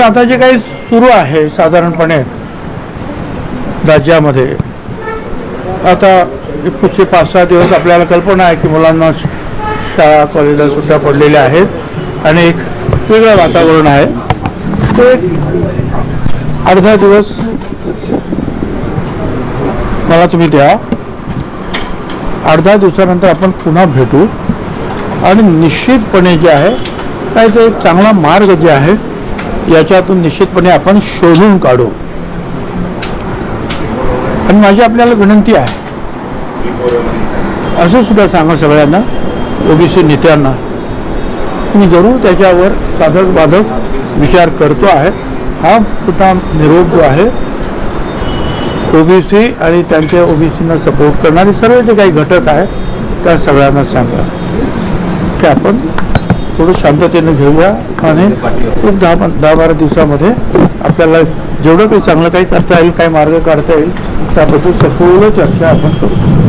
तर आता जे काही सुरू आहे साधारणपणे राज्यामध्ये आता पुढचे पाच सहा दिवस आपल्याला कल्पना आहे की मुलांना शाळा कॉलेजला सुट्ट्या पडलेल्या आहेत आणि एक वेगळं वातावरण आहे. ते अर्धा दिवस मला तुम्ही द्या. अर्धा दिवसानंतर आपण पुन्हा भेटू. आणि निश्चितपणे जे आहे काय तो एक चांगला मार्ग जे आहे याच्यातून निश्चितपणे आपण शोधून काढू. आणि माझी आपल्याला विनंती आहे. असं सुद्धा सांगा सगळ्यांना ओबीसी नेत्यांना. मी जरूर त्याच्यावर साधक बाधक विचार करतो आहे. हा सुद्धा निरोप जो आहे ओबीसी आणि त्यांच्या ओबीसीना सपोर्ट करणारे सर्व जे काही घटक आहेत त्या सगळ्यांना सांगा. की आपण थोडं शांततेने घेऊया आणि एक दहा दहा बारा दिवसामध्ये आपल्याला जेवढं काही चांगलं काही करता येईल काही मार्ग काढता येईल त्याबद्दल सखोल चर्चा आपण करू.